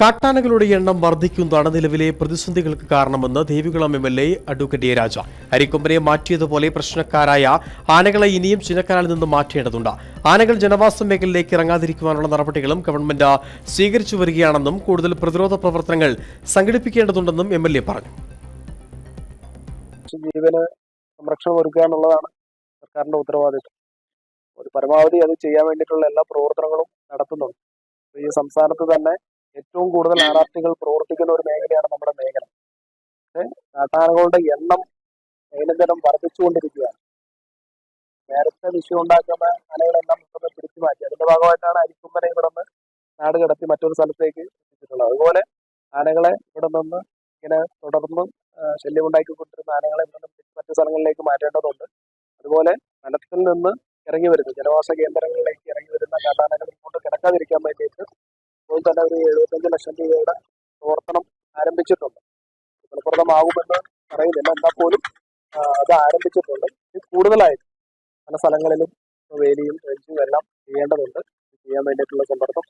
കാട്ടാനകളുടെ എണ്ണം വർദ്ധിക്കുന്നതാണ് നിലവിലെ പ്രതിസന്ധികൾക്ക് കാരണമെന്ന് Devikulam M L A advocate Raja. അരിക്കൊമ്പനെ മാറ്റിയതുപോലെ പ്രശ്നക്കാരായ ആനകളെ ഇനിയും ചിന്നക്കനാലിൽ നിന്ന് മാറ്റേണ്ടതുണ്ട്. ആനകൾ ജനവാസ മേഖലയിലേക്ക് ഇറങ്ങാതിരിക്കുവാനുള്ള നടപടികളും ഗവൺമെന്റ് സ്വീകരിച്ചു വരികയാണെന്നും കൂടുതൽ പ്രതിരോധ പ്രവർത്തനങ്ങൾ സംഘടിപ്പിക്കേണ്ടതുണ്ടെന്നും എം എൽ എ പറഞ്ഞു. എന്നുള്ളതാണ് സർക്കാരിന്റെ ഉത്തരവാദിത്വം ഒരു പരമാവധി അത് ചെയ്യാൻ വേണ്ടിയിട്ടുള്ള എല്ലാ പ്രവർത്തനങ്ങളും നടത്തുന്നുണ്ട്. ഈ സംസ്ഥാനത്ത് തന്നെ ഏറ്റവും കൂടുതൽ ആർ പ്രവർത്തിക്കുന്ന ഒരു മേഖലയാണ് നമ്മുടെ മേഖല. നാട്ടാനകളുടെ കാട്ടാനകളുടെ എണ്ണം ദൈനംദിനം വർദ്ധിച്ചുകൊണ്ടിരിക്കുകയാണ്. നേരത്തെ വിഷയം ഉണ്ടാക്കുന്ന ആനകളെല്ലാം ഇവിടെ പിടിച്ചു മാറ്റി. അതിന്റെ ഭാഗമായിട്ടാണ് അരിക്കുമ്പനെ ഇവിടെ നിന്ന് നാട് കടത്തി മറ്റൊരു സ്ഥലത്തേക്ക് എത്തിച്ചിട്ടുള്ളത്. അതുപോലെ ആനകളെ ഇവിടെ നിന്ന് ഇങ്ങനെ തുടർന്ന് ശല്യമുണ്ടാക്കിക്കൊണ്ടിരുന്ന ആനകളെ ഇവിടെ നിന്ന് മറ്റു സ്ഥലങ്ങളിലേക്ക് മാറ്റേണ്ടതുണ്ട്. അതുപോലെ വനത്തിൽ നിന്ന് ഇറങ്ങി വരുന്ന. ജനവാസ കേന്ദ്രങ്ങളിലേക്ക് ഇറങ്ങി വരുന്ന കാട്ടാനകൾ ഇങ്ങോട്ട് കിടക്കാതിരിക്കാൻ വേണ്ടിയിട്ട് ഇപ്പോൾ തന്നെ ഒരു എഴുപത്തഞ്ച് ലക്ഷം രൂപയുടെ പ്രവർത്തനം ആരംഭിച്ചിട്ടുണ്ട്. ഫലപ്രദമാകുമെന്ന് പറയുന്നില്ല എന്നാൽ പോലും അത് ആരംഭിച്ചിട്ടുണ്ട്. ഇത് കൂടുതലായിട്ട് പല സ്ഥലങ്ങളിലും വേലിയും റെഞ്ചും എല്ലാം ചെയ്യേണ്ടതുണ്ട്. ചെയ്യാൻ വേണ്ടിയിട്ടുള്ള സമ്മർദ്ദം